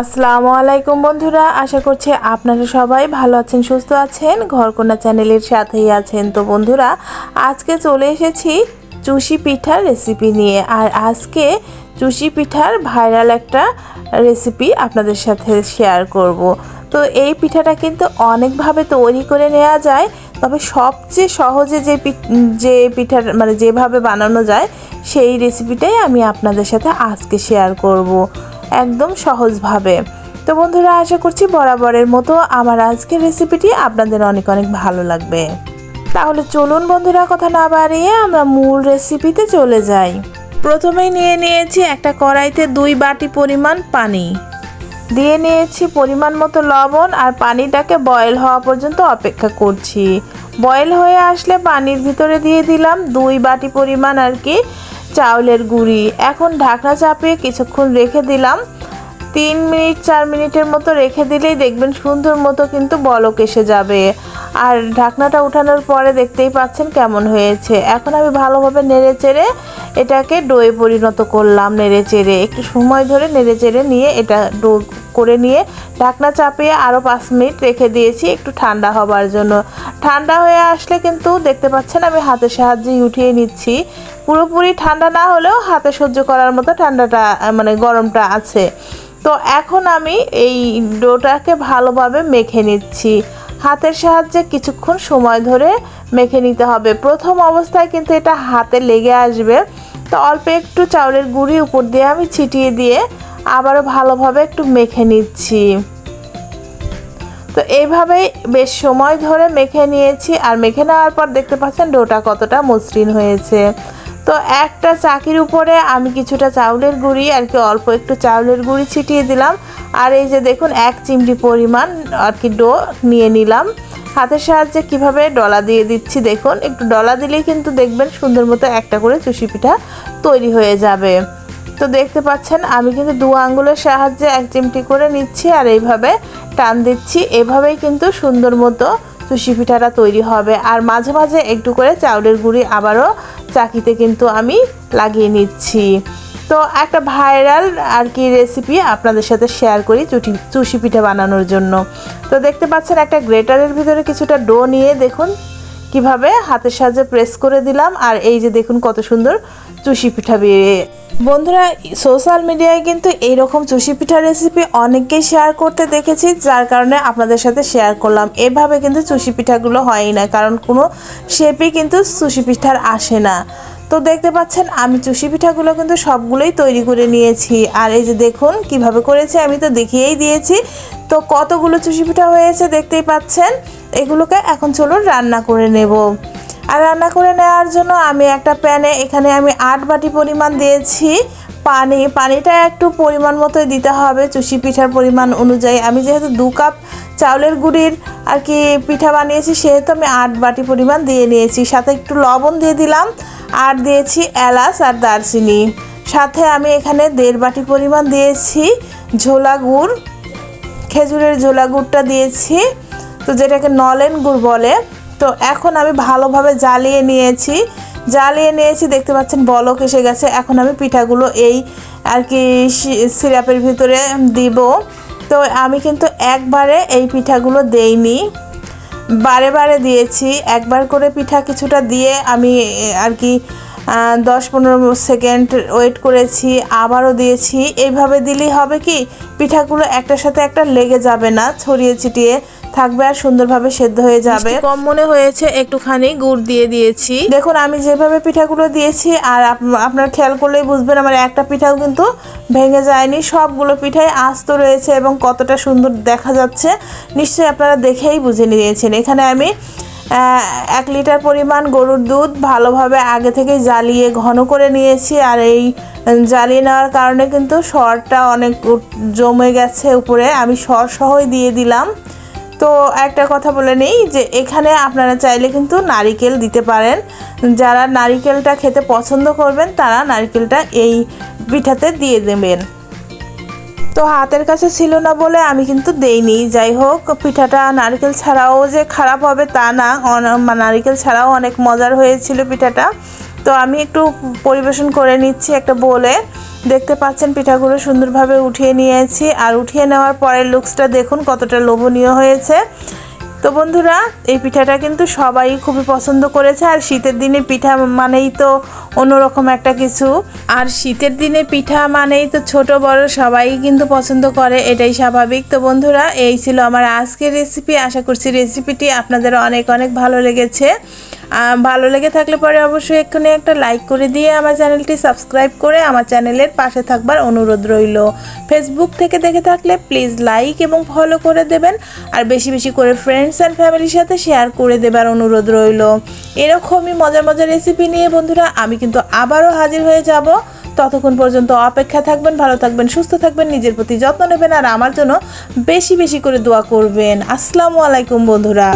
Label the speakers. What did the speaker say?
Speaker 1: আসসালামু আলাইকুম বন্ধুরা, আশা করছি আপনারা সবাই ভালো আছেন, সুস্থ আছেন। ঘরকোনা চ্যানেলের সাথেই আছেন তো বন্ধুরা, আজকে চলে এসেছি চুষি পিঠার রেসিপি নিয়ে। আর আজকে চুষি পিঠার ভাইরাল একটা রেসিপি আপনাদের সাথে শেয়ার করব। তো এই পিঠাটা কিন্তু অনেকভাবে তৈরি করে নেওয়া যায়, তবে সবচেয়ে সহজে যে যে পিঠার মানে যেভাবে বানানো যায়, সেই রেসিপিটাই আমি আপনাদের সাথে আজকে শেয়ার করব। একদম সহজভাবে। তো বন্ধুরা, আশা করছি বরাবরের মতো আমার আজকের রেসিপিটি আপনাদের অনেক অনেক ভালো লাগবে। তাহলে চলুন বন্ধুরা, কথা না বাড়িয়ে আমরা মূল রেসিপিতে চলে যাই। প্রথমেই নিয়ে নিয়েছি একটা কড়াইতে দুই বাটি পরিমাণ পানি। দিয়ে নিয়েছি পরিমাণ মতো লবণ আর পানিটাকে বয়েল হওয়া পর্যন্ত অপেক্ষা করছি। বয়েল হয়ে আসলে পানির ভিতরে দিয়ে দিলাম দুই বাটি পরিমাণ আর কি চাউলের গুঁড়ি। এখন ঢাকনা চাপিয়ে কিছুক্ষণ রেখে দিলাম। তিন মিনিট, চার মিনিটের মতো রেখে দিলেই দেখবেন সুন্দর মতো কিন্তু বলক এসে যাবে। আর ঢাকনাটা উঠানোর পরে দেখতেই পাচ্ছেন কেমন হয়েছে। এখন আমি ভালোভাবে নেড়ে চেড়ে এটাকে ডোয়ে পরিণত করলাম নেড়ে চেড়ে। একটু সময় ধরে নেড়ে চেড়ে নিয়ে এটা ডো করে নিয়ে ঢাকনা চাপিয়ে আরও পাঁচ মিনিট রেখে দিয়েছি একটু ঠান্ডা হবার জন্য। ঠান্ডা হয়ে আসলে কিন্তু দেখতে পাচ্ছেন আমি হাতের সাহায্যে উঠিয়ে নিচ্ছি। পুরোপুরি ঠান্ডা না হলেও হাতে সহ্য করার মতো ঠান্ডাটা মানে গরমটা আছে। তো এখন আমি এই ডোটাকে ভালোভাবে মেখে নিচ্ছি। হাতের সাহায্যে কিছুক্ষণ সময় ধরে মেখে নিতে হবে। প্রথম অবস্থায় কিন্তু এটা হাতে লেগে আসবে। তো অল্প একটু চাউলের গুঁড়ি উপর দিয়ে আমি ছিটিয়ে দিয়ে আবারও ভালোভাবে একটু মেখে নিচ্ছি। তো এইভাবেই বেশ সময় ধরে মেখে নিয়েছি। আর মেখে নেওয়ার পর দেখতে পাচ্ছেন ডোটা কতটা মসৃণ হয়েছে। তো একটা চাকির উপরে আমি কিছুটা চাউলের গুঁড়ি আর কি অল্প একটু চাউলের গুঁড়ি ছিটিয়ে দিলাম। আর এই যে দেখুন, এক চিমটি পরিমাণ আর কি ডো নিয়ে নিলাম। হাতের সাহায্যে কীভাবে ডলা দিয়ে দিচ্ছি দেখুন, একটু ডলা দিলেই কিন্তু দেখবেন সুন্দর মতো একটা করে চুষি পিঠা তৈরি হয়ে যাবে। তো দেখতে পাচ্ছেন, আমি কিন্তু দু আঙ্গুলের সাহায্যে এক চিমটি করে নিচ্ছি আর এইভাবে টান দিচ্ছি। এভাবেই কিন্তু সুন্দর মতো চুষি পিঠাটা তৈরি হবে। আর মাঝে মাঝে একটু করে চাউলের গুঁড়ি আবারও চাকিতে কিন্তু আমি লাগিয়ে নিচ্ছি। তো একটা ভাইরাল আর কি রেসিপি আপনাদের সাথে শেয়ার করি চুটি, চুষি পিঠা বানানোর জন্য। তো দেখতে পাচ্ছেন একটা গ্রেটারের ভিতরে কিছুটা ডো নিয়ে দেখুন। কীভাবে হাতের সাহায্যে প্রেস করে দিলাম আর এই যে দেখুন কত সুন্দর চুষি পিঠা বেরিয়ে বন্ধুরা সোশ্যাল মিডিয়ায় কিন্তু এইরকম চুষি পিঠা রেসিপি অনেককেই শেয়ার করতে দেখেছি, যার কারণে আপনাদের সাথে শেয়ার করলাম। এভাবে কিন্তু চুষি পিঠাগুলো হয়ই না, কারণ কোনো শেপই কিন্তু চুষি পিঠার আসে না। তো দেখতে পাচ্ছেন, আমি চুষি পিঠাগুলো কিন্তু সবগুলোই তৈরি করে নিয়েছি। আর এই যে দেখুন কীভাবে করেছি, আমি তো দেখিয়েই দিয়েছি। তো কতগুলো চুষি পিঠা হয়েছে দেখতেই পাচ্ছেন। এগুলোকে এখন চলুন রান্না করে নেব। আর রান্না করে নেওয়ার জন্য আমি একটা প্যানে এখানে আমি আট বাটি পরিমাণ দিয়েছি পানি। পানিটা একটু পরিমাণ মতোই দিতে হবে, চুষি পিঠার পরিমাণ অনুযায়ী। আমি যেহেতু দু কাপ চাউলের গুঁড়ির আর কি পিঠা বানিয়েছি, সেহেতু আমি আট বাটি পরিমাণ দিয়ে নিয়েছি। সাথে একটু লবণ দিয়ে দিলাম, আর দিয়েছি এলাচ আর দারচিনি। সাথে আমি এখানে দেড় বাটি পরিমাণ দিয়েছি ঝোলা গুড়, খেজুরের ঝোলা গুড়টা দিয়েছি। তো যেটাকে নলেন গুড় বলে, তো এখন আমি ভালোভাবে জ্বালিয়ে নিয়েছি। জ্বালিয়ে নিয়েছি, দেখতে পাচ্ছেন বলক এসে গেছে। এখন আমি পিঠাগুলো এই আর কি সিরাপের ভিতরে দিব। তো আমি কিন্তু একবারে এই পিঠাগুলো দেইনি। বারে বারে দিয়েছি। একবার করে পিঠা কিছুটা দিয়ে আমি আর কি দশ পনেরো সেকেন্ড ওয়েট করেছি, আবারও দিয়েছি। এইভাবে দিলেই হবে কি, পিঠাগুলো একটার সাথে একটা লেগে যাবে না, ছড়িয়ে ছিটিয়ে। থাকবে আর সুন্দরভাবে সেদ্ধ হয়ে যাবে। কম মনে হয়েছে একটুখানি গুড় দিয়ে দিয়েছি। দেখুন আমি যেভাবে পিঠাগুলো দিয়েছি আর আপ- আপনার খেয়াল করলেই বুঝবেন আমার একটা পিঠাও কিন্তু ভেঙে যায়নি। সবগুলো পিঠাই আস্ত রয়েছে এবং কতটা সুন্দর দেখা যাচ্ছে। নিশ্চয়ই আপনারা দেখেই বুঝে নিয়েছেন। এখানে আমি এক লিটার পরিমাণ গরুর দুধ ভালোভাবে আগে থেকে জ্বালিয়ে ঘন করে নিয়েছি আর এই জ্বালিয়ে নেওয়ার কারণে কিন্তু সরটা অনেক জমে গেছে উপরে। আমি সর সহই দিয়ে দিলাম। তো একটা কথা বলে নেই যে এখানে আপনারা চাইলে কিন্তু নারিকেল দিতে পারেন। যারা নারিকেলটা খেতে পছন্দ করবেন, তারা নারিকেলটা এই পিঠাতে দিয়ে দেবেন। তো হাতের কাছে ছিল না বলে আমি কিন্তু দেইনি। যাই হোক, পিঠাটা নারকেল ছাড়াও যে খারাপ হবে তা না। নারকেল ছাড়াও অনেক মজার হয়েছিল পিঠাটা। তো আমি একটু পরিবেশন করে নিচ্ছি একটা বলে। দেখতে পাচ্ছেন পিঠাগুলো সুন্দরভাবে উঠিয়ে নিয়েছি। আর উঠিয়ে নেওয়ার পরের লুকসটা দেখুন, কতটা লোভনীয় হয়েছে। তো বন্ধুরা, এই পিঠাটা কিন্তু সবাই খুবই পছন্দ করেছে। আর শীতের দিনে পিঠা মানেই তো অন্যরকম একটা কিছু। আর শীতের দিনে পিঠা মানেই তো ছোট, বড় সবাই কিন্তু পছন্দ করে, এটাই স্বাভাবিক। তো বন্ধুরা, এই ছিল আমার আজকের রেসিপি আশা করছি রেসিপিটি আপনাদের অনেক অনেক ভালো লেগেছে। ভালো লেগে থাকলে পরে অবশ্যই এক্ষুনি একটা লাইক করে দিয়ে আমার চ্যানেলটি সাবস্ক্রাইব করে আমার চ্যানেলের পাশে থাকবার অনুরোধ রইল। ফেসবুক থেকে দেখে থাকলে প্লিজ লাইক এবং ফলো করে দেবেন আর বেশি বেশি করে ফ্রেন্ডস অ্যান্ড ফ্যামিলির সাথে শেয়ার করে দেবার অনুরোধ রইল। এরকমই মজার মজার রেসিপি নিয়ে বন্ধুরা আমি কিন্তু আবারও হাজির হয়ে যাব। ততক্ষণ পর্যন্ত অপেক্ষা থাকবেন, ভালো থাকবেন, সুস্থ থাকবেন, নিজের প্রতি যত্ন নেবেন আর আমার জন্য বেশি বেশি করে দোয়া করবেন। আসসালামু আলাইকুম বন্ধুরা।